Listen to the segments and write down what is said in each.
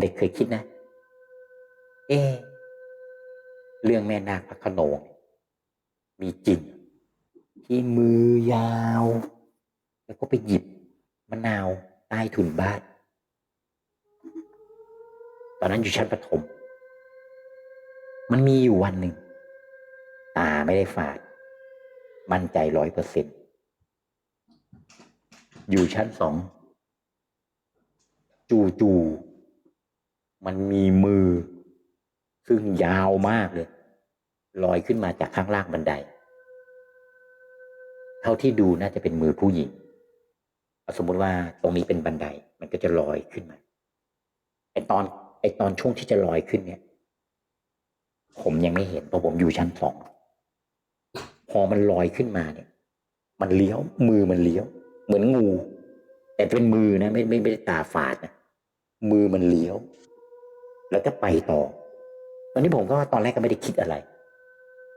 เด็กเคยคิดนะ เอ เรื่องแม่นาคพระโขนง มีจริง ที่มือยาว แล้วก็ไปหยิบมะนาวใต้ถุนบ้าน ตอนนั้นอยู่ชั้นประถม มันมีอยู่วันหนึ่ง ตาไม่ได้ฝาด มั่นใจร้อยเปอร์เซ็นอยู่ชั้นสอง จูจูๆ มันมีมือ ซึ่งยาวมากเลยลอยขึ้นมาจากข้างล่างบันได เท่าที่ดูน่าจะเป็นมือผู้หญิงสมมุติว่าตรงนี้เป็นบันได มันก็จะลอยขึ้นมาไอตอน ไอตอนช่วงที่จะลอยขึ้นเนี่ย ผมยังไม่เห็นเพราะผมอยู่ชั้นสองพอมันลอยขึ้นมาเนี่ย มันเลี้ยวมือมันเลี้ยว เหมือนงู แต่เป็นมือนะ ไม่ไม่ไม่ได้ตาฝาดนะมือมันเลี้ยว แล้วก็ไปต่อ ตอนนี้ผมก็ตอนแรกก็ไม่ได้คิดอะไร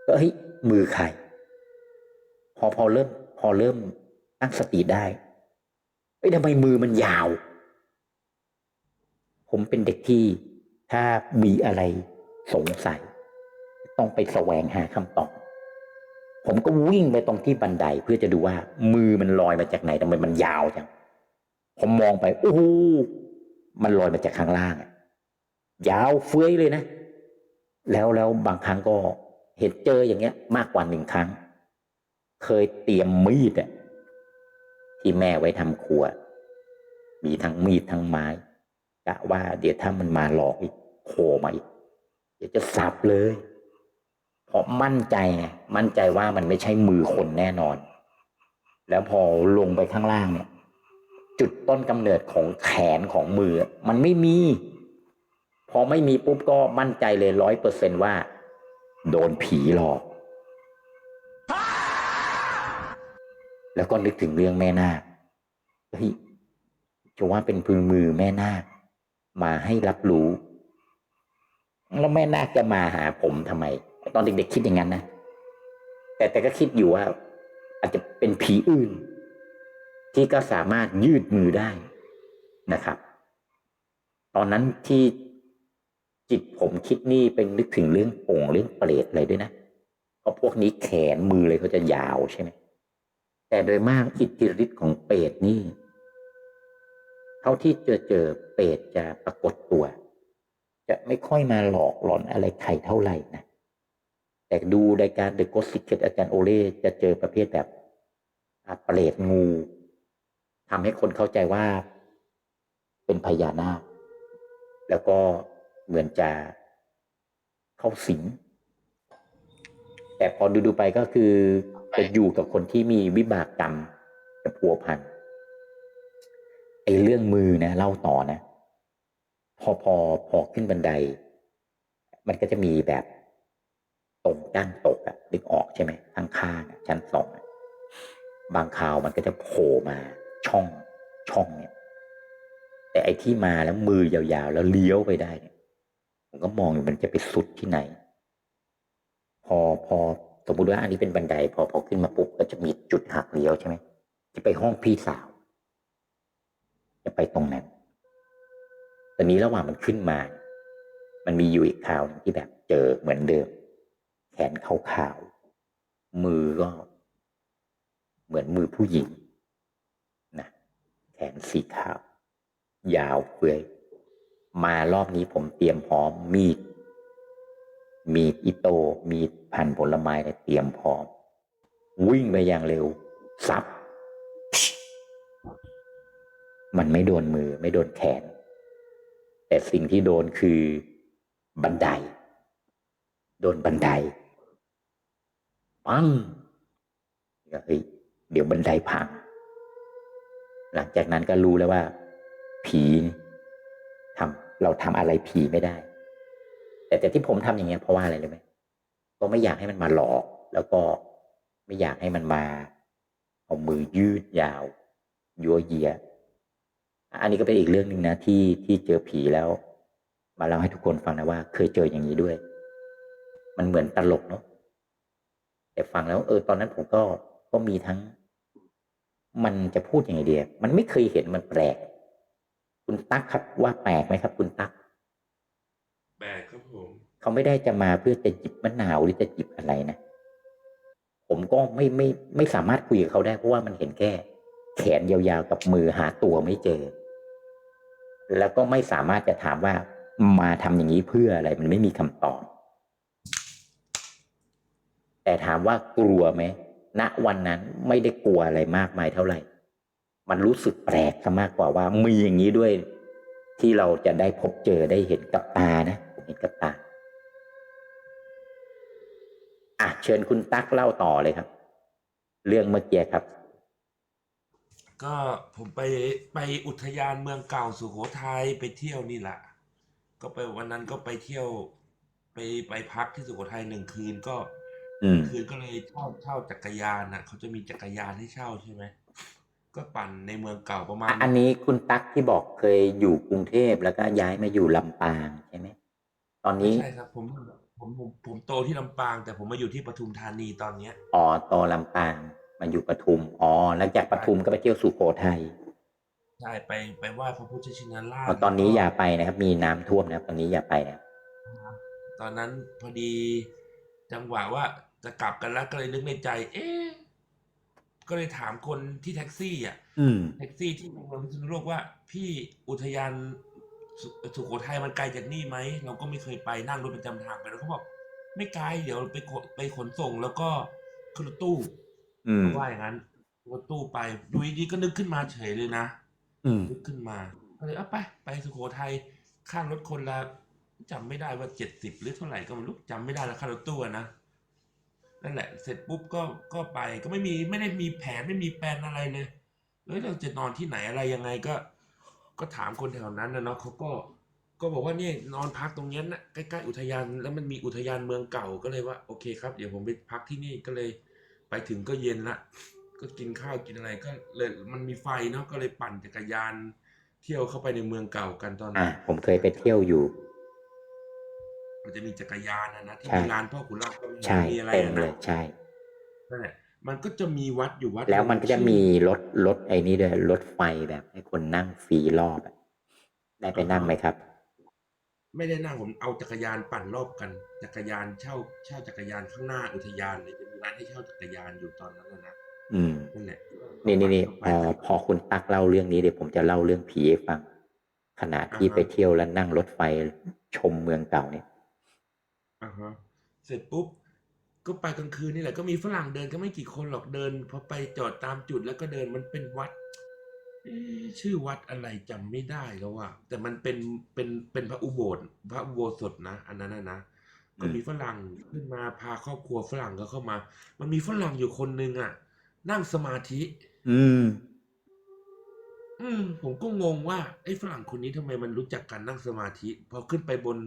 ก็เฮ้ยมือใคร พอพอเริ่ม พอเริ่มตั้งสติได้เอ้ยทำไมมือมันยาว ผมเป็นเด็กที่ถ้ามีอะไรสงสัย ต้องไปแสวงหาคำตอบ ผมก็วิ่งไปตรงที่บันไดเพื่อจะดูว่า มือมันลอยมาจากไหนทำไมมันยาวจังผมมองไปโอ้โหมันลอยมาจากข้างล่างอะ ยาวเฟ้ยเลยนะ แล้วแล้วบางครั้งก็เห็นเจออย่างเงี้ย มากกว่าหนึ่งครั้ง เคยเตรียมมีดอะที่แม่ไว้ทำครัว มีทั้งมีดทั้งไม้กะว่าเดี๋ยวถ้ามันมาหลอกอีกโผล่มาอีกเดี๋ยวจะสับเลยเพราะมั่นใจไงมั่นใจว่ามันไม่ใช่มือคนแน่นอน แล้วพอลงไปข้างล่างเนี่ย จุดต้นกำเนิดของแขนของมือ มันไม่มี พอไม่มีปุ๊บก็มั่นใจเลยร้อยเปอร์เซนว่า โดนผีหลอก แล้วก็นึกถึงเรื่องแม่นาคเฮ้ยจะว่าเป็นพึงมือแม่นาคมาให้รับรู้ แล้วแม่นาคจะมาหาผมทำไม ตอนเด็กๆคิดอย่างนั้นนะแต่แต่ก็คิดอยู่ว่า อาจจะเป็นผีอื่น ที่ก็สามารถยืดมือได้นะครับ ตอนนั้นที่ จิตผมคิดนี่เป็นนึกถึงเรื่องโป่งเรื่องเปรตอะไรด้วยนะเพราะพวกนี้แขนมือเลยเขาจะยาวใช่ไหมแต่โดยมากอิทธิฤทธิ์ของเปรตนี่เท่าที่เจอเจอเปรตจะปรากฏตัว จะไม่ค่อยมาหลอกหลอนอะไรใครเท่าไหร่นะแต่ดูรายการ The Ghost Secret อาจารย์โอเล่จะเจอประเภทแบบอะเปรตงูทำให้คนเข้าใจว่า เป็นพญานาคแล้วก็ เหมือนจะเข้าสิง แต่พอดูดูๆไปก็คือจะอยู่กับคนที่มีวิบากกรรมจะพัวพันไอ้เรื่องมือนะเล่าต่อนะ พอพอพอขึ้นบันได มันก็จะมีแบบตรงด้านตกอะนึกออกใช่ไหมข้างข้างชั้นสองบางคราวมันก็จะโผล่มาช่องช่องเนี่ย แต่ไอ้ที่มาแล้วมือยาวๆ แล้วเลี้ยวไปได้เนี่ย ผมก็มองอยู่มันจะไปสุดที่ไหน พอพอสมมติว่าอันนี้เป็นบันได พอพอขึ้นมาปุ๊บก็จะมีจุดหักเลี้ยวใช่ไหมจะไปห้องพี่สาว จะไปตรงนั้นตอนนี้ระหว่างมันขึ้นมา มันมีอยู่อีกคราวที่แบบเจอเหมือนเดิม แขนขาวๆมือก็ เหมือนมือผู้หญิงนะแขนสีขาวยาวเปื่อย มารอบนี้ผมเตรียมพร้อมมีด มีดอิโต้มีดพันผลไม้เนี่ยเตรียมพร้อม วิ่งไปอย่างเร็วซับมันไม่โดนมือไม่โดนแขน แต่สิ่งที่โดนคือบันได โดนบันได ปังก็เฮ้ยเดี๋ยวบันไดพัง หลังจากนั้นก็รู้แล้วว่า ผี เราทำอะไรผีไม่ได้ แต่แต่ที่ผมทำอย่างเงี้ยเพราะว่าอะไรรู้ไหมก็ไม่อยากให้มันมาหลอก แล้วก็ไม่อยากให้มันมาเอามือยืดยาวยัวเยียอันนี้ก็เป็นอีกเรื่องหนึ่งนะที่ที่เจอผีแล้ว มาเล่าให้ทุกคนฟังนะว่า เคยเจออย่างนี้ด้วย มันเหมือนตลกเนาะแต่ฟังแล้ว เออตอนนั้นผมก็ก็มีทั้ง มันจะพูดยังไงเดียมันไม่เคยเห็นมันแปลก คุณตั๊กครับว่าแปลกไหมครับ คุณตั๊กเขาไม่ได้จะมาเพื่อจะจิบมะนาวหรือจะจิบอะไรนะผมก็ไม่ไม่ไม่สามารถคุยกับเขาได้เพราะว่ามันเห็นแค่แขนยาวๆกับมือหาตัวไม่เจอ แล้วก็ไม่สามารถจะถามว่ามาทำอย่างนี้เพื่ออะไรมันไม่มีคำตอบ แต่ถามว่ากลัวไหมณวันนั้นไม่ได้กลัวอะไรมากมายเท่าไหร่ มันรู้สึกแปลกซะมากกว่าว่ามีอย่างนี้ด้วย ที่เราจะได้พบเจอได้เห็นกับตานะผมเห็นกับตาอะเชิญคุณตั๊กเล่าต่อเลยครับ เรื่องเมื่อกี้ครับ ก็ผมไปไปอุทยานเมืองเก่าสุโขทัยไปเที่ยวนี่แหละก็ไปวันนั้นก็ไปเที่ยว ไปไปพักที่สุโขทัยหนึ่งคืนก็อืมคืนก็เลยเช่าเช่าจักรยานนะเขาจะมีจักรยานให้เช่าใช่ไหม ก็ปั่นในเมืองเก่าประมาณอะอันนี้คุณตั๊กที่บอกเคยอยู่กรุงเทพแล้วก็ย้ายมาอยู่ลำปางใช่ไหมตอนไม่นี้ใช่ครับผมผมผมผมโตที่ลำปาง แต่ผมมาอยู่ที่ปทุมธานีตอนเนี้ยอ๋อตอลำปางมาอยู่ปทุมอ๋อหลังจากปทุมก็ไปเที่ยวสุโขทัยใช่ไปไปไหว้พระพุทธชินราชอ๋อตอนนี้แล้วก็อย่าไปนะครับ มีน้ำท่วมนะครับ ตอนนี้อย่าไปนะครับตอนนั้นพอดีจังหวะว่าจะกลับกันแล้วก็เลยนึกในใจ เอ๊ะ ก็เลยถามคนที่แท็กซี่อะอืม แท็กซี่ที่เมืองพิษณุโลกว่า พี่อุทยานสสุโขทัยมันไกลจากนี่ไหมเราก็ไม่เคยไปนั่งรถประจำทางไปแล้วเขาบอกไม่ไกลเดี๋ยวไปขนไปขนส่งแล้วก็ขึ้นรถตู้อืม เขาว่าอย่างนั้นรถตู้ไปดูดีๆก็นึกขึ้นมาเฉยเลยนะ อืม นึกขึ้นมา ก็เลยเอาไป ไปสุโขทัยค่ารถคนละจำไม่ได้ว่าเจ็ดสิบหรือเท่าไหร่ก็ไม่รู้จำไม่ได้แล้วค่ารถตู้อะนะ นั่นแหละ เสร็จปุ๊บก็ก็ไปก็ไม่มีไม่ได้มีแผนไม่มีแปลนอะไรเลยแล้วเราจะนอนที่ไหนอะไรยังไงก็ ก็ถามคนแถวนั้นนะเนาะเขาก็ก็บอกว่านี่นอนพักตรงนี้นะใกล้ๆอุทยานแล้วมันมีอุทยานเมืองเก่าก็เลยว่าโอเคครับเดี๋ยวผมไปพักที่นี่ก็เลยไปถึงก็เย็นละก็กินข้าวกินอะไรก็เลยมันมีไฟเนาะก็เลยปั่นจักรยานเที่ยวเข้าไปในเมืองเก่ากันตอนนั้นผมเคยไปเที่ยวอยู่ มันจะมีจักรยานนะนะที่ใช่มีร้านพ่อขุนรามก็มีใช่มีอะไรเต็มอะเลนะยใช่นั่นแหละมันก็จะมีวัดอยู่วัด แล้วมันหก็งจะชื่อมีรถรถไอ้นี่ด้วยรถไฟแบบให้คนนั่งฟรีรอบอะได้ไปนั่งไหมครับ ไม่ได้นั่งผมเอาจักรยานปั่นรอบกัน จักรยานเช่าเช่าจักรยานข้างหน้าอุทยานเลยจะมีร้านให้เช่าจักรยานอยู่ตอนนั้นนะนะอืมนั่นแหละนี่นี่นี่ปั่พอเข้าไปพอคุณตักเล่าเรื่องนี้เดี๋ยวผมจะเล่าเรื่องผีให้ฟังขณะที่อ่าฮะไปเที่ยวแล้วนั่งรถไฟชมเมืองเก่าเนี่ย อ่าฮะเสร็จปุ๊บ ก็ไปกลางคืนนี่แหละก็มีฝรั่งเดินก็ไม่กี่คนหรอกเดินพอไปจอดตามจุดแล้วก็เดินมันเป็นวัดเอ๊ะชื่อวัดอะไรจำไม่ได้แล้วว่ะแต่มันเป็นเป็นเป็นพระอุโบสถพระอุโบสถนะ อันนั้นนะนะก็มีฝรั่งขึ้นมาพาครอบครัวฝรั่งก็เข้ามา มันมีฝรั่งอยู่คนหนึ่งอะนั่งสมาธิ อืม อืมผมก็งงว่าไอ้ฝรั่งคนนี้ทำไมมันรู้จักการนั่งสมาธิ พอขึ้นไปบน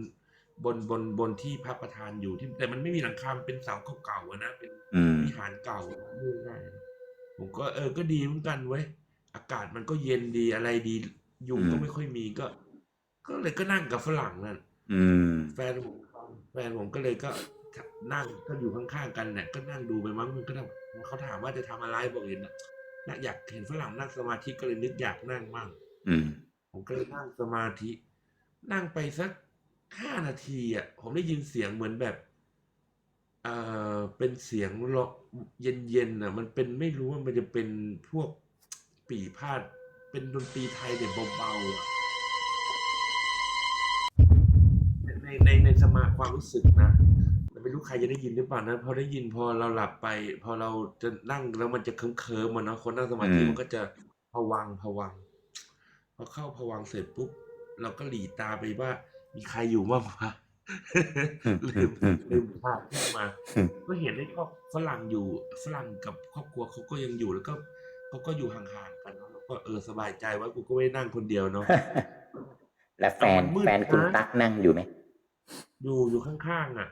บนบนบนที่พระประธานอยู่ที่ แต่มันไม่มีหลังคามันเป็นเสาเก่าๆอะนะเป็นอืมวิหารเก่าเรื่องง่ายนะผมก็เออก็ดีเหมือนกันเว้ยอากาศมันก็เย็นดีอะไรดียุงก็อืมไม่ค่อยมีก็ ก็เลยก็นั่งกับฝรั่งนั่นอืมแฟนผมแฟนผมก็เลยก็นั่งก็อยู่ข้างๆกันเนี่ยก็นั่งดูไปมั้งมันก็ทำเขาถามว่าจะทำอะไรบอกเห็นนะน่ะอยากเห็นฝรั่งนั่งสมาธิก็เลยนึกอยากนั่งมั่งอืมผมก็เลยนั่งสมาธิ นั่งไปสัก ห้านาทีอะผมได้ยินเสียงเหมือนแบบเอ่อเป็นเสียงล็อกเย็นๆอะ มันเป็นไม่รู้ว่ามันจะเป็นพวกปีพาด เป็นดนตรีไทยแต่เบาๆอะในในในสมาความรู้สึกนะแต่ไม่รู้ใครจะได้ยินหรือเปล่านะพอได้ยินพอเราหลับไป พอเราจะนั่งแล้วมันจะเคิมเคิมๆมันเนาะคนนั่งสมาธิอืมมันก็จะผวังค์ผวังค์พอเข้าผวังค์เสร็จปุ๊บเราก็หลีตาไปว่า มีใครอยู่บ้างวะลืมลืมภาพขึ้นมา ก็เห็นไอ้ครอบฝรั่งอยู่ฝรั่งกับครอบครัวเขาก็ยังอยู่แล้วก็เขาก็อยู่ห่างๆกันเนอะแล้วก็เออสบายใจว่ากูก็ไม่ได้นั่งคนเดียวเนาะและแฟนแต่มันมืดแฟนคุณนะตักนั่งอยู่ไหมอยู่อยู่ข้างๆอะ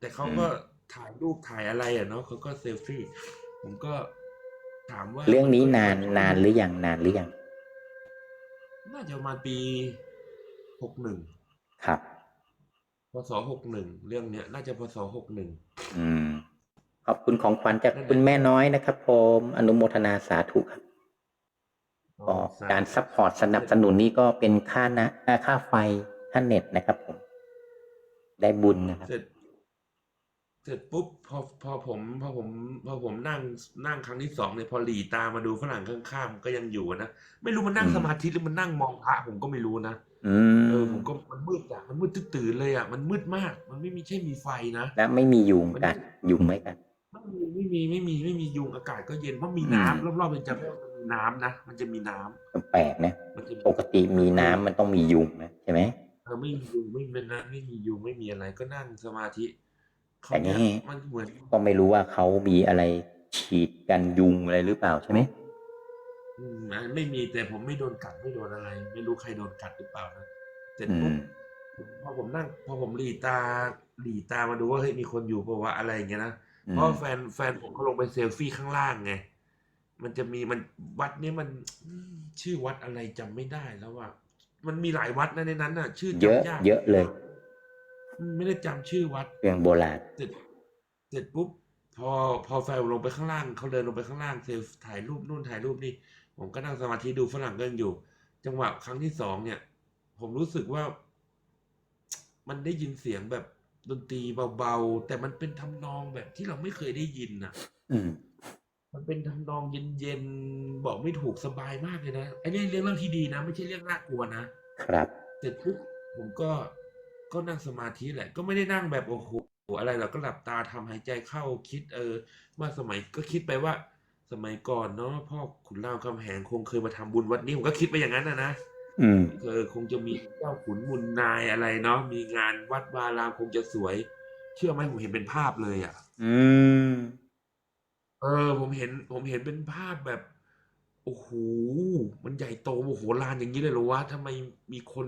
แต่เขาก็ถ่ายรูปถ่ายอะไรอะเนาะเขาก็เซลฟี่ ผมก็ถามว่า เรื่องนี้นานนานหรือยังนานหรือยังน่าจะประมาณปีหกหนึ่ง ครับพศหกหนึ่งเรื่องเนี้ยน่าจะพศหกหนึ่งอืม ขอบคุณของขวัญจากนั่นแหละคุณแม่น้อยนะครับผมอนุโมทนาสาธุครับก็การซัพพอร์ตสนับสนุนนี่ก็เป็นค่านะอ่าค่าไฟค่าเน็ตนะครับผม ได้บุญนะครับ เสร็จเสร็จปุ๊บพอพอผมพอผม พอผมนั่งนั่งครั้งที่สองเนี่ยพอหลีตามาดูฝรั่งข้างๆมันก็ยังอยู่นะ ไม่รู้มันนั่งอืมสมาธิหรือมันนั่งมองพระผมก็ไม่รู้นะ อืเออมผมก็มันมืดอะมันมืดตื่นๆเลยอะมันมืดมาก มันไม่มีใช่มีไฟนะแล้วไม่มียุงกัดยุงไหมกัด ไม่มีไม่มีไม่มีไม่มียุงอากาศก็เย็นเพราะมีอืม น้ำรอบๆเป็นจะมีน้ำนะมันจะมีน้ำแปลกนะมันจะมีปกติมีน้ำมันต้องมียุงนะใช่ไหมเออไม่มียุงไม่เป็นนะไม่มียุงไม่มีอะไรก็นั่งสมาธิเขาแต่เนี่นี่ยมันเหมือนก็ไม่รู้ว่าเขามีอะไรฉีดกันยุงอะไรหรือเปล่าใช่ไหมอืม ไม่มีแต่ผมไม่โดนกัดไม่โดนอะไร ไม่รู้ใครโดนกัดหรือเปล่านะเสร็จอืปุ๊บมพอผมนั่ง พอผมหลีตาหลีตามาดูว่าเฮ้ยมีคนอยู่เปล่าวะอะไรอย่างเงี้ยนะอืเพมราะแฟนแฟนผมเขาลงไปเซลฟี่ข้างล่างไงมันจะมีมันวัดนี้มันอืมชื่อวัดอะไรจำไม่ได้แล้วว่ามันมีหลายวัดนะในนั้นน่ะ ชื่อเยอะจำยากเยอะเลยอืมไม่ได้จำชื่อวัดเครื่องโบราณเสร็จเสร็จปุ๊บพอพอแฟนลงไปข้างล่างเขาเดินลงไปข้างล่างเซลถ่ายรูปนู่นถ่ายรูปนี่ ผมก็นั่งสมาธิดูฝรั่งก็ยังอยู่ จังหวะครั้งที่สองเนี่ย ผมรู้สึกว่า มันได้ยินเสียงแบบดนตรีเบาๆ แต่มันเป็นทำนองแบบที่เราไม่เคยได้ยินน่ะอืมมันเป็นทำนองเย็นๆ บอกไม่ถูกสบายมากเลยนะไอ้นี่เรื่องเรื่องที่ดีนะ ไม่ใช่เรื่องน่ากลัวนะ ครับเสร็จปุ๊บผมก็ก็นั่งสมาธิแหละ ก็ไม่ได้นั่งแบบโอ้โหอะไรเราก็หลับตาทำหายใจเข้าคิดเออว่าสมัยก็คิดไปว่า สมัยก่อนเนาะพ่อขุนรามคำแหงคงเคยมาทำบุญวัดนี้ผมก็คิดไปอย่างนั้นนะนะอืมเออคงจะมีเจ้าขุนมุนนายอะไรเนาะมีงานวัดวารามคงจะสวย เชื่อไหมผมเห็นเป็นภาพเลยอะ อืม เออ ผมเห็น ผมเห็นเป็นภาพแบบโอ้โหมันใหญ่โตโมโหลานอย่างนี้เลยเหรอวะทำไมมีคน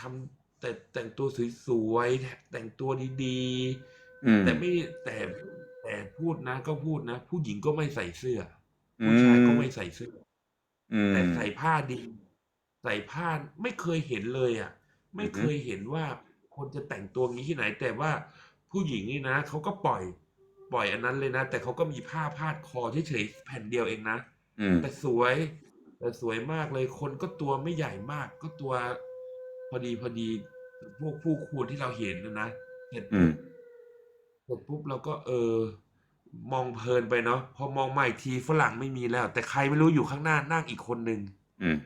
ทำแต่แต่งตัวสวยๆแต่งตัวดีอืมๆแต่ไม่แต่ แต่พูดนะก็พูดนะ ผู้หญิงก็ไม่ใส่เสื้อออืผู้ชายก็มไม่ใส่เสื้ออืมแต่ใส่ผ้าดี ใส่ผ้าไม่เคยเห็นเลยอะ ไม่อือฮึเคยเห็นว่าคนจะแต่งตัวงี้ที่ไหน แต่ว่าผู้หญิงนี่นะเขาก็ปล่อย ปล่อยอันนั้นเลยนะ แต่เขาก็มีผ้าพาดคอเฉยๆแผ่นเดียวเองนะอืมแต่สวย แต่สวยมากเลยคนก็ตัวไม่ใหญ่มาก ก็ตัวพอดีพอดีพวกผู้ควรที่เราเห็นนะนะเสร็ จอืปุ๊มบเสร็จปุ๊บเราก็เออมองเพลินไปเนาะพอมองมาอีกทีฝรั่งไม่มีแล้ว แต่ใครไม่รู้อยู่ข้างหน้านั่งอีกคนหนึ่งอืม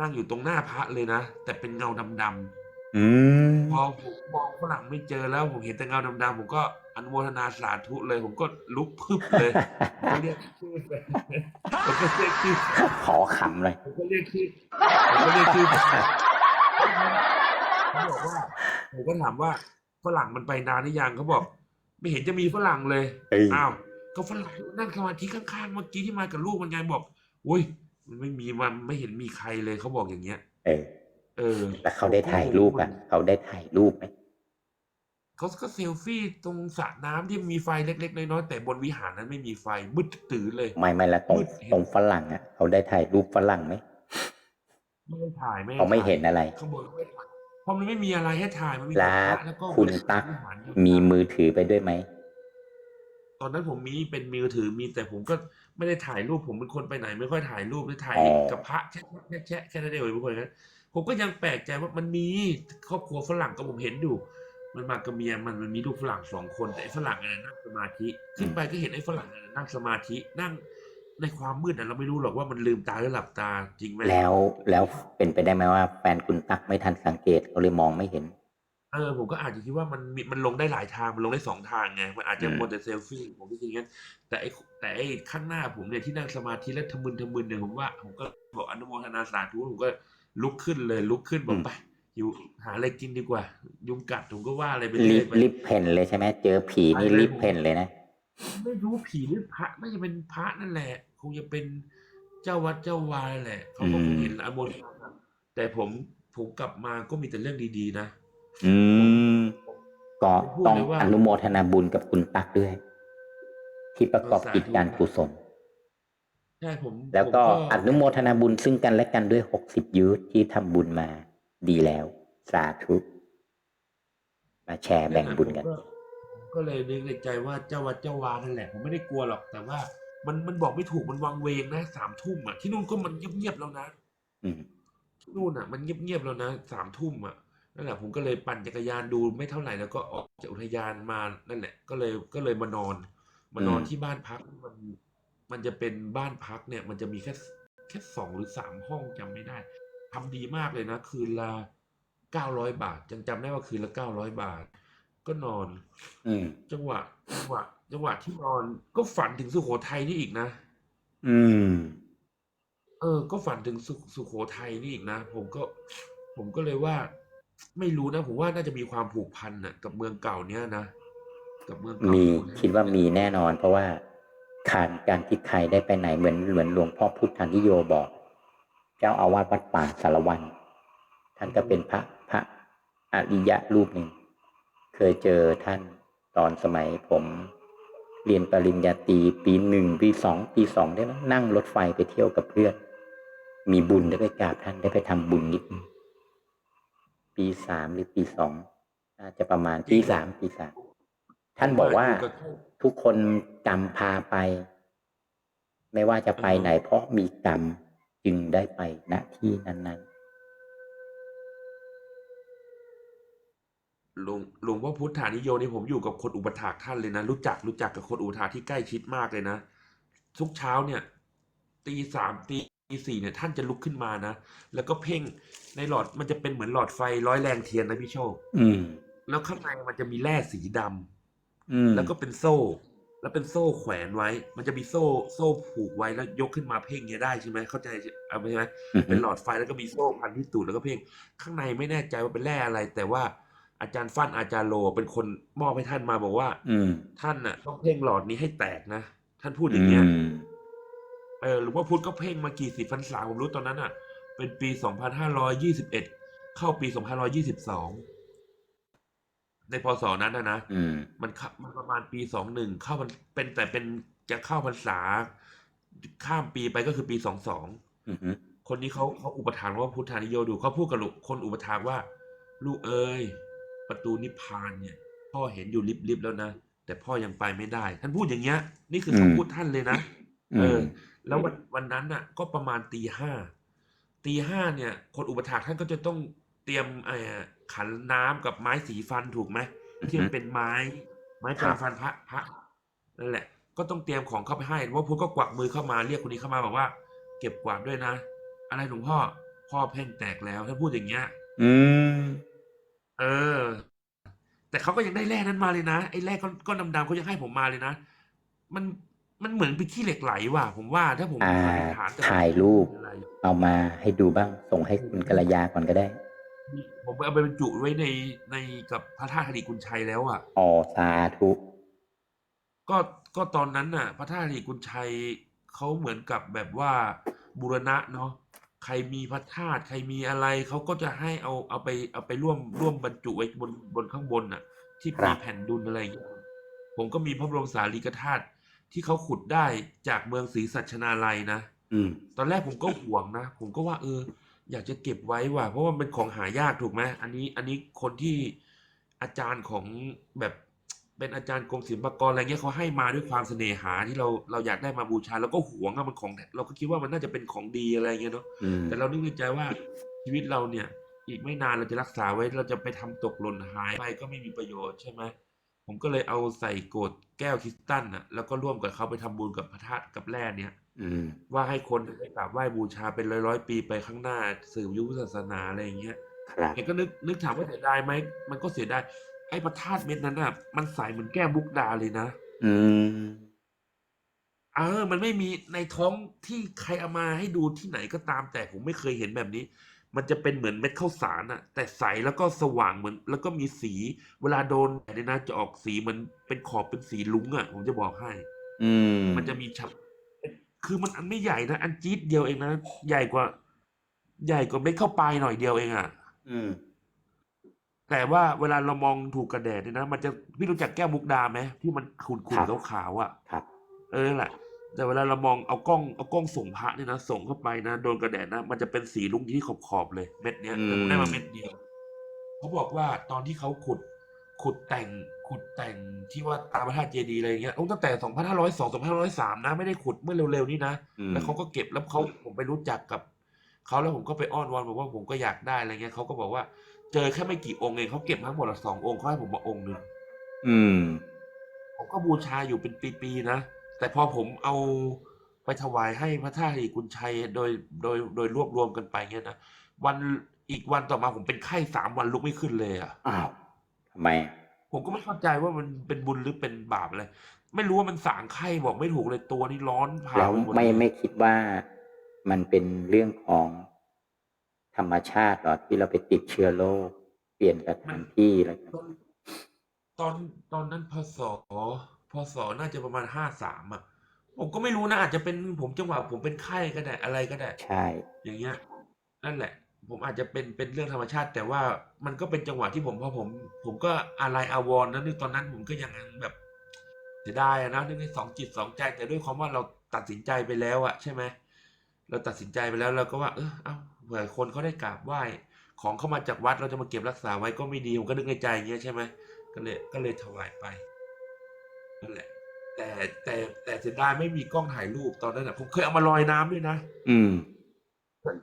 นั่งอยู่ตรงหน้าพระเลยนะ แต่เป็นเงาดำอืมๆพอผมมองฝรั่งไม่เจอแล้วผมเห็นแต่เงาดำๆผมก็อนุโมทนาสาธุเลย ผมก็ลุกพึบเลยผมก็เรียกชื่อผมก็เรียกชื่อ ขอขำเลย ผมก็เรียกชื่อผมก็เรียกชื่อเขาบอกว่าผมก็ถามว่า ฝรั่งมันไปนานหรือยังเขาบอก ไม่เห็นจะมีฝรั่งเลยเอ้ย อ้าวก็ฝรั่งนั่งสมาธิข้างๆเมื่อกี้ที่มากับลูกมันไงบอกอุ้ยมันไม่มีมันไม่เห็นมีใครเลยเขาบอกอย่างเงี้ย เออเออแล้วเขาได้ถ่ายรูปอะ เขาได้ถ่ายรูปไหมเขาก็เซลฟี่ตรงสระน้ำที่มีไฟเล็กๆน้อยๆแต่บนวิหารนั้นไม่มีไฟมืดตื่นเลย ไม่ไม่ละตรงมืดเห็นตรงฝรั่งอะ เขาได้ถ่ายรูปฝรั่งไหมไม่ได้ถ่ายไม่ด้เขาไม่ถ่ยเห็นอะไรเขาบอกว่าไม่ถ่าย เพราะมันไม่มีอะไรให้ถ่ายมันมีแล้แต่วพระแล้วก็คุณตั๊กวิหารอยู่มีมือถือไปด้วยไหม ตอนนั้นผมมีเป็นมือถือมีแต่ผมก็ไม่ได้ถ่ายรูปผมเป็นคนไปไหน ไม่ค่อยถ่ายรูปได้ถ่ายอ๋อ กับพระแชะแชะแชะแค่นั้นเองเป็นคนนั้นผมก็ยังแปลกใจว่ามันมีครอบครัวฝรั่งก็ผมเห็นอยู่มันมากับเมียมันมันมีลูกฝรั่งสองคนแต่ไอ้ฝรั่งอันนั้นนั่งสมาธิขึ้นไปก็เห็นไอ้ฝรั่งอันนั้นนั่งสมาธินั่ง ในความมืดน่ะเราไม่รู้หรอกว่ามันลืมตาหรือหลับตาจริงไหมแล้วแล้วเป็นไปได้ไหมว่าแฟนคุณตั๊กไม่ทันสังเกตเขาเลยมองไม่เห็น เออผมก็อาจจะคิดว่ามันมีมันลงได้หลายทางมันลงได้สองทางไงมันอาจจะอืมมัวแต่เซลฟี่ผมก็คิดอย่างนั้นแต่ไอ้แต่ไอ้ข้างหน้าผมเนี่ยที่นั่งสมาธิแล้วทะมึนทะมึนเนี่ยผมว่าผมก็บอกอนุโมทนาสาธุผมก็ลุกขึ้นเลยลุกขึ้นบอกไปอยู่หาอะไรกินดีกว่า ยุงกัดผมก็ว่าอะไรไปรีเรื่อยบไปรีบเพ่นเลยใช่ไหมเจอผีนี่ไปเลยรีบเพ่นเลยนะ ไม่รู้ผีหรือพระน่าจะเป็นพระนั่นแหละ คงจะเป็นเจ้าวัดเจ้าวาแหละ เขาก็คงเห็นอนุโมทนาแต่ผมผมกลับมาก็มีแต่เรื่องดีๆนะ อืม ก็ผมพูดต้องเลยว่าอนุโมทนาบุญกับคุณตั๊กด้วย ที่ประกอบกิจการกุศลใช่ผมแล้วก็ผมอนุโมทนาบุญซึ่งกันและกันด้วยหกสิบยูทที่ทำบุญมาดีแล้ว สาธุ มาแชร์แบ่งบุญกันผมผม ก็เลยนึกในใจว่าเจ้าวัดเจ้าวานั่นแหละผมไม่ได้กลัวหรอกแต่ว่า มันมันบอกไม่ถูกมันวังเวงนะสามทุ่มอะที่นู่นก็มันเงียบๆแล้วนะอืมที่นู่นอะ มันเงียบๆแล้วนะสามทุ่มอะนั่นแหละผมก็เลยปั่นจักรยานดูไม่เท่าไหร่แล้วก็ออกจากอุทยานมานั่นแหละ ก็เลยก็เลยมานอน มานอนอืมที่บ้านพักมัน มันจะเป็นบ้านพักเนี่ย มันจะมีแค่แค่สองหรือสามห้องจำไม่ได้ทำดีมากเลยนะ คืนละเก้าร้อยบาทยังจำได้ว่าคืนละเก้าร้อยบาท ก็นอน อืม จังหวะจังหวะจังหวะที่นอนก็ฝันถึงสุโขทัยนี่อีกนะ อืม เออ ก็ฝันถึงสุสุโขทัยนี่อีกนะ ผมก็ ผมก็เลยว่า ไม่รู้นะ ผมว่าน่าจะมีความผูกพันน่ะ กับเมืองเก่าเนี้ยนะ กับเมืองเก่ามีสุโขทัยคิดว่ามีแน่นอน เพราะว่าขาดการที่ใครได้ไปไหนเหมือนเหมือนหลวงพ่อพุทธานิโยบอก เจ้าอาวาสวัดป่าสารวัน ท่านก็เป็นพระพระอริยะรูปหนึ่ง เคยเจอท่านตอนสมัยผม เรียนปริญญาตรีปีหนึ่งปีสองปีสองได้มั้งนั่งรถไฟไปเที่ยวกับเพื่อน มีบุญได้ไปกราบท่านได้ไปทำบุญนิดนึงปีสามหรือปีสองน่าจะประมาณปีสามปีสามท่านบอกว่ายู่บทุกคนกรรมพาไป ไม่ว่าจะไปไหนเพราะมีกรรมจึงได้ไปณที่นั้น หลวงหลวงพ่อพุทธานิโยนี่ผมอยู่กับคนอุปถากท่านเลยนะ รู้จักรู้จักกับคนอุปถากที่ใกล้ชิดมากเลยนะ ทุกเช้าเนี่ยตีสามตีสี่เนี่ยท่านจะลุกขึ้นมานะ แล้วก็เพ่งในหลอดมันจะเป็นเหมือนหลอดไฟร้อยแรงเทียนนะพี่โชคๆอืม แล้วข้างในมันจะมีแร่สีดำอืม แล้วก็เป็นโซ่ แล้วเป็นโซ่แขวนไว้ มันจะมีโซ่โซ่ผูกไว้แล้วยกขึ้นมาเพ่งเงี้ยได้ใช่ไหมเข้าใจเอาไหมใช่ไหมอือฮึเป็นหลอดไฟแล้วก็มีโซ่พันที่ตูดแล้วก็เพ่งข้างในไม่แน่ใจว่าเป็นแร่อะไร แต่ว่า อาจารย์ฟั่นอาจารย์โลเป็นคนมอบให้ท่านมาบอกว่า อืม ท่านน่ะ ต้องเพ่งหลอดนี้ให้แตกนะ ท่านพูดออืย่างเงี้ยมเออหลวงพ่อพุธก็เพ่งมากี่สิบพรรษาผมรู้ตอนนั้นอะ เป็นปีสองพันห้าร้อยยี่สิบเอ็ดเข้าปีสองพันร้อยยี่สิบสองในพศนั้นนะนะอืมมันเข้ามันประมาณปีสองหนึ่งเข้ามันเป็นแต่เป็นจะเข้าพรรษา ข้ามปีไปก็คือปีสองสองอือฮึคนนี้เขาเขาอุปถากว่าพุทธานิโยดูเขาพูดกับลูกคนอุปถากว่า ลูกเอ้ย ประตูนิพพานเนี่ย พ่อเห็นอยู่ลิบๆแล้วนะ แต่พ่อยังไปไม่ได้ ท่านพูดอย่างเงี้ย นี่คือคำพูดท่านเลยนะอืเอมอแล้ววันวันนั้นน่ะ ก็ประมาณตีห้าตีห้าเนี่ย คนอุปถากท่านก็จะต้องเตรียมไอ้ขันน้ำกับไม้สีฟันถูกไหมที่มันเป็นไม้ ไม้แปรงฟันพระพระนั่นแหละ ก็ต้องเตรียมของเข้าไปให้หลวงพ่อพุธก็กวักมือเข้ามาเรียกคนนี้เข้ามาบอกว่า เก็บกวาดด้วยนะ อะไรหลวงพ่อพ่อเพ่งแตกแล้วท่านพูดอย่างเงี้ย อืม เออ แต่เขาก็ยังได้แร่นั้นมาเลยนะ ไอ้แร่ก้อนก้อนดำๆเขายังให้ผมมาเลยนะ มันมันเหมือนเป็นขี้เหล็กไหลว่ะ ผมว่าถ้าผมอ่า สันนิษฐานแต่ถ่ายรูป อะไร เอามาให้ดูบ้าง ส่งให้คุณกัลยาก่อนก็ได้ ผมเอาไปบรรจุไว้ในในกับพระธาตุธริกุลชัยแล้วอะ อ๋อ สาธุ ก็ก็ตอนนั้นน่ะ พระธาตุธริกุลชัยเขาเหมือนกับแบบว่าบูรณะเนาะ ใครมีพระธาตุใครมีอะไรเขาก็จะให้เอาเอาไปเอาไปร่วมร่วมบรรจุไว้บนบนข้างบนน่ะ ที่ครัมีบแผ่นดุลอะไรอย่างเงี้ยผมก็มีพระบรมสารีริกธาตุที่เขาขุดได้จากเมืองศรีสัชนาลัยนะอืม ตอนแรกผมก็ห่วงนะ ผมก็ว่าเออ อยากจะเก็บไว้ว่ะเพราะว่ามันเป็นของหายากถูกไหมอันนี้ อันนี้คนที่อาจารย์ของแบบ เป็นอาจารย์กรมศิลปากรอะไรเงี้ยเขาให้มาด้วยความเสน่หาที่เราเราอยากได้มาบูชา แล้วก็หวงอะมันของเราก็คิดว่ามันน่าจะเป็นของดีอะไรเงี้ยเนาะอืมแต่เรานึกในใจว่าชีวิตเราเนี่ย อีกไม่นานเราจะรักษาไว้เราจะไปทำตกหล่นหายไปก็ไม่มีประโยชน์ใช่ไหมผมก็เลยเอาใส่โกดแก้วคริสตัลน่ะ แล้วก็ร่วมกับเขาไปทำบุญกับพระธาตุกับแร่เนี่ยอืมว่าให้คนได้กราบไหว้บูชาเป็นร้อยร้อยๆปีไปข้างหน้าสืบยุคศาสนาอะไรอย่างเงี้ยครับเอกก็นึกนึกถามว่าเสียดายไหมมันก็เสียดาย ไอ้พระธาตุเม็ดนั้นอะ มันใสเหมือนแก้วมุกดาเลยนะ อืม เออ มันไม่มีในท้องที่ใครเอามาให้ดูที่ไหนก็ตามแต่ผมไม่เคยเห็นแบบนี้ มันจะเป็นเหมือนเม็ดข้าวสารอะแต่ใสแล้วก็สว่างเหมือน แล้วก็มีสี เวลาโดนแดดเนี่ยนะจะออกสีเหมันเป็นขอบเป็นสีลุ้งอะผมจะบอกให้ อืม มันจะมีฉับคือมันอันไม่ใหญ่นะ อันจี๊ดเดียวเองนะ ใหญ่กว่า ใหญ่กว่าเม็ดข้าวปลายหน่อยเดียวเองอะ อืม แต่ว่าเวลาเรามองถูกกระแดดเนี่ยนะ มันจะพี่รู้จักแก้วมุกดาไหมที่มันขุ่นครัๆบขาวๆอะครับเออนั่นแหละ แต่เวลาเรามองเอากล้องเอากล้องส่งพระเนี่ยนะส่งเข้าไปนะโดนกระแดดนะ มันจะเป็นสีลุ้งที่ขอบๆเลยเม็ดเนี้ยแต่ผมได้มาเม็ดเดียวเขาบอกว่าตอนที่เขาขุดขุดแต่งขุดแต่งที่ว่าตามพระธาตุเจดีย์อะไรอย่างเงี้ยตั้งแต่สองพันห้าร้อยสองสองพันห้าร้อยสามนะไม่ได้ขุดเมื่อเร็วๆนี้นะอืมแล้วเขาก็เก็บแล้วเขาผมไปรู้จักกับเขาแล้วผมก็ไปอ้อนวอนบอกว่าผมก็อยากได้อะไรเงี้ยเขาก็บอกว่า เจอแค่ไม่กี่องค์เองเขาเก็บมาทั้งหมดละสององค์เขาให้ผมมาองค์หนึ่งอืม ผมก็บูชาอยู่เป็นปีๆนะ แต่พอผมเอาไปถวายให้พระธาตุหริกุญชัยโดยโดยโดยรวบรวมกันไปเงี้ยนะวันอีกวันต่อมาผมเป็นไข้สามวันลุกไม่ขึ้นเลยอะอ้าวทำไม ผมก็ไม่เข้าใจว่ามันเป็นบุญหรือเป็นบาปอะไรไม่รู้ว่ามันสางไข้บอกไม่ถูกเลยตัวนี่ร้อนเผาแล้วปหดไม่เลยไม่คิดว่ามันเป็นเรื่องของ ธรรมชาติเหรอที่เราไปติดเชื้อโรคเปลี่ยนสถานที่อะไรกันตอนตอนตอนนั้นพศพศน่าจะประมาณห้าสามอะ ผมก็ไม่รู้นะอาจจะเป็นผมจังหวะผมเป็นไข้ก็ได้อะไรก็ได้ ใช่ อย่างเงี้ย นั่นแหละ ผมอาจจะเป็นเป็นเรื่องธรรมชาติ แต่ว่ามันก็เป็นจังหวะที่ผมพอผม ผมก็อะไรอาวรณ์นะนึกตอนนั้นผมก็ยังแบบเสียดายอะนะนึกในสองจิตสองใจแต่ด้วยความว่าเราตัดสินใจไปแล้วอะใช่ไหมเราตัดสินใจไปแล้วเราก็ว่า เออเอาเผื่อคนเขาได้กราบไหว้ ของเข้ามาจากวัดเราจะมาเก็บรักษาไว้ก็ไม่ดีผมก็นึกในใจอย่างเงี้ยใช่ไหมก็เลยก็เลยถวายไปนั่นแหละ แต่แต่แต่เสียดายไม่มีกล้องถ่ายรูปตอนนั้นอะผมเคยเอามาลอยน้ำด้วยนะอืม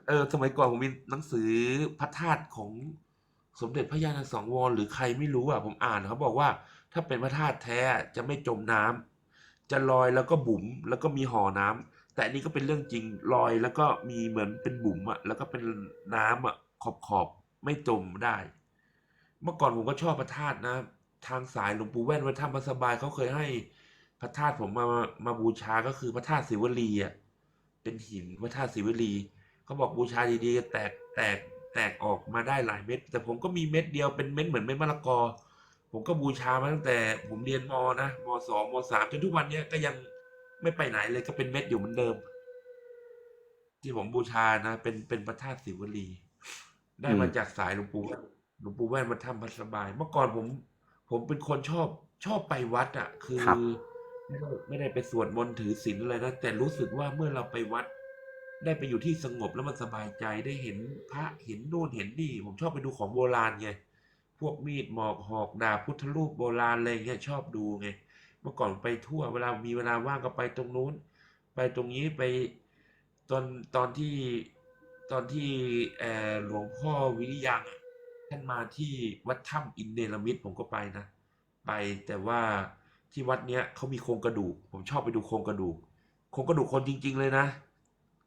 เออสมัยก่อนผมมีหนังสือพระธาตุของสมเด็จพระยาณสังวรหรือใครไม่รู้อะผมอ่านเขาบอกว่า ถ้าเป็นพระธาตุแท้จะไม่จมน้ำจะลอยแล้วก็บุ๋มแล้วก็มีห่อน้ำ แต่อันนี้ก็เป็นเรื่องจริงลอยแล้วก็มีเหมือนเป็นบุ๋มอะแล้วก็เป็นน้ำอะขอบขอบๆไม่จมได้ เมื่อก่อนผมก็ชอบพระธาตุนะ ทางสายหลวงปู่แว่นวัดถ้ำพระสบายเขาเคยให้พระธาตุผมมามาบูชาก็คือพระธาตุศิวลีอะเป็นหินพระธาตุศิวลีเขาบอกบูชาดีๆแตกแตกแตกออกมาได้หลายเม็ดแต่ผมก็มีเม็ดเดียวเป็นเม็ดเหมือนเม็ดมะละกอ ผมก็บูชามาตั้งแต่ผมเรียนมนะมสองมสามจนทุกวันนี้ก็ยัง ไม่ไปไหนเลยก็เป็นเม็ดอยู่เหมือนเดิม ที่ผมบูชานะ เป็นเป็นพระธาตุศิวลี ได้มาอืมจากสายหลวงปู่แว่นหลวงปู่แว่นมาทำพัสบาย เมื่อก่อนผม ผมเป็นคนชอบชอบไปวัดอะ คือครับไม่ได้ไม่ได้ไปสวดมนต์ถือศีลอะไรนะแต่รู้สึกว่าเมื่อเราไปวัด ได้ไปอยู่ที่สงบแล้วมันสบายใจได้เห็นพระเห็นโน่นเห็นนี่ ผมชอบไปดูของโบราณไงพวกมีดหมอกหอกดาบพุทธรูปโบราณอะไรเงี้ยชอบดูไง เมื่อก่อนไปทั่วเวลามีเวลาว่างก็ไปตรงนู้น ไปตรงนี้ไปตอนตอนที่ตอนที่หลวงพ่อวิริยังท่านมาที่วัดถ้ำอินเนรมิตผมก็ไปนะ ไปแต่ว่าที่วัดเนี้ยเขามีโครงกระดูก ผมชอบไปดูโครงกระดูก โครงกระดูกคนจริง ๆ เลยนะ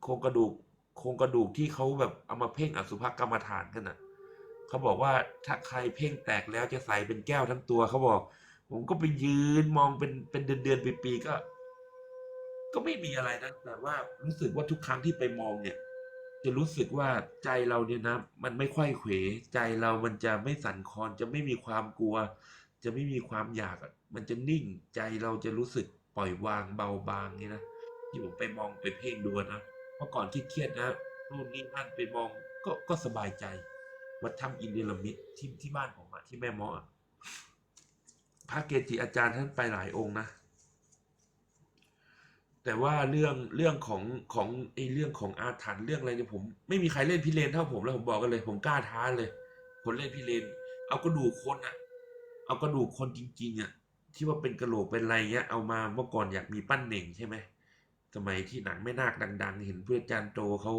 โครงกระดูก โครงกระดูกที่เขาแบบเอามาเพ่งอสุภกรรมฐานกันน่ะเขาบอกว่าถ้าใครเพ่งแตกแล้วจะใส่เป็นแก้วทั้งตัวเขาบอก ผมก็ไปยืนมองเป็นเป็นเดือนเดือนๆปีๆก็ ก็ไม่มีอะไรนะแต่ว่ารู้สึกว่าทุกครั้งที่ไปมองเนี่ย จะรู้สึกว่าใจเราเนี่ยนะ มันไม่ค่อยเขวใจเรามันจะไม่สั่นคลอนจะไม่มีความกลัว จะไม่มีความอยากมันจะนิ่งใจเราจะรู้สึกปล่อยวางเบาบางนี่นะที่ผมไปมองไปเพ่งดูนะเมื่อก่อนที่เครียดนะนู่นนี่นั่นไปมองก็ก็สบายใจวัดถ้ำอินเดียมิตที่ที่บ้านผมอะที่แม่มอ พระเกจิอาจารย์ท่านไปหลายองค์นะ แต่ว่าเรื่องเรื่องของของไอ้เรื่องของอาถรรพ์เรื่องอะไรเนี่ยผม ไม่มีใครเล่นพิเรนเท่าผมแล้วผมบอกกันเลย ผมกล้าท้าเลย คนเล่นพิเรนเอากระดูกคนอะเอากระดูกคนจริงๆอะที่ว่าเป็นกระโหลกเป็นอะไรเงี้ยเอามาเมื่อก่อนอยากมีปั้นเหน่งใช่ไหมสมัยที่หนังแม่นาคดัง ๆ เห็นเพื่อนจารย์โตเขา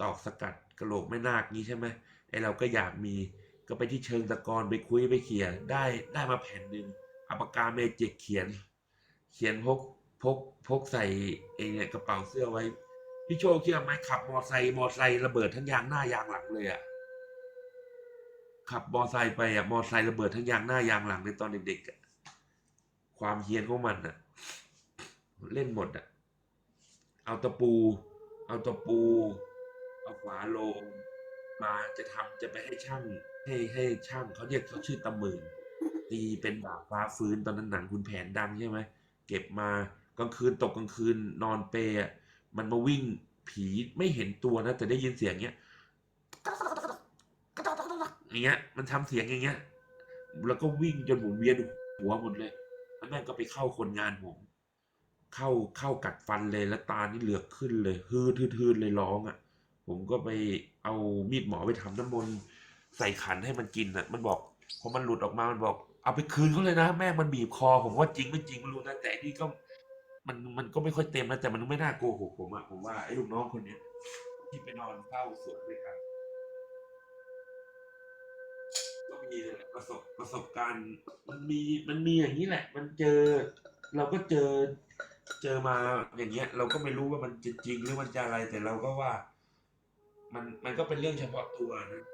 ตอกสกัดกระโหลกแม่นาคนี้ใช่ไหมไอเราก็อยากมี ก็ไปที่เชิงตะกอนไปคุยไปเขียนได้ได้มาแผ่นหนึ่งอาปากาเมจิกเขียน เขียนพกพกพกใส่ไอเนี่ยกระเป๋าเสื้อไว้ พี่โชคเชื่อไหมขับมอไซค์มอไซค์ระเบิดทั้งยางหน้ายางหลังเลยอะขับมอไซค์ไปอะมอไซค์ระเบิดทั้งยางหน้ายางหลังในตอนเด็กๆอะความเฮี้ยนของมันอะเล่นหมดอะเอาตะปู เอาตะปู เอาฝาลงมาจะทำจะไปให้ช่าง ให้ให้ช่างเขาเรียกเขาชื่อตะหมื่นตีเป็นดาบฟ้าฟื้นตอนนั้นหนังคุณแผนดังใช่ไหมเก็บมากลางคืนตกกลางคืนนอนเปย์มันมาวิ่งผีไม่เห็นตัวนะแต่ได้ยินเสียงเงี้ยอย่างเงี้ย มันทำเสียงอย่างเงี้ย แล้วก็วิ่งจนผมเวียนหัวหมดเลยแล้วแม่งก็ไปเข้าคนงานผมเข้าเข้ากัดฟันเลยแล้วตานี่เหลือกขึ้นเลยฮือทืนๆเลยร้องอะ ผมก็ไปเอามีดหมอไปทำน้ำมนต์ ใส่ขันให้มันกินอะ มันบอกพอมันหลุดออกมามันบอก เอาไปคืนเขาเลยนะ แม่มันบีบคอผมว่าจริงไม่จริงไม่รู้นะแต่นี่ก็ มันมันก็ไม่ค่อยเต็มนะแต่มันไม่น่าโกหกผมอะผมว่าไอ้ลูกน้องคนเนี้ยที่ไปนอนเฝ้าสวนด้วยกันก็มีเลยแหละประสบประสบการณ์ มันมีมันมีอย่างนี้แหละ มันเจอ เราก็เจอเจอมาอย่างเงี้ย เราก็ไม่รู้ว่ามันจะจริงหรือมันจะอะไรแต่เราก็ว่า มันมันก็เป็นเรื่องเฉพาะตัวนะ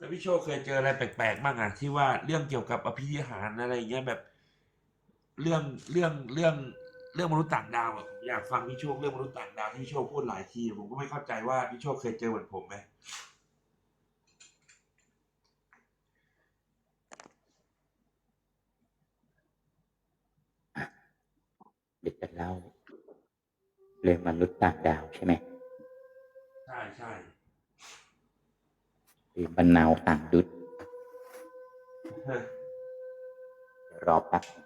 แล้วพี่โชคเคยเจออะไรแปลกๆบ้างอะที่ว่าเรื่องเกี่ยวกับอภินิหารอะไรอย่างเงี้ยแบบ เรื่องเรื่องเรื่องเรื่องมนุษย์ต่างดาวอะผมอยากฟังพี่โชคเรื่องมนุษย์ต่างดาวที่พี่โชคพูดหลายทีผมก็ไม่เข้าใจว่าพี่โชคเคยเจอเหมือนผมไหมเดี๋ยวจะเล่าเรื่องมนุษย์ต่างดาวใช่ไหมใช่ใช่ หรือบรรนาวต่างดุษเฮ้ยรอแป๊บนึง